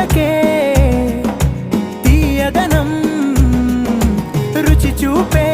కళ్ళకే తీయదనం రుచి చూపే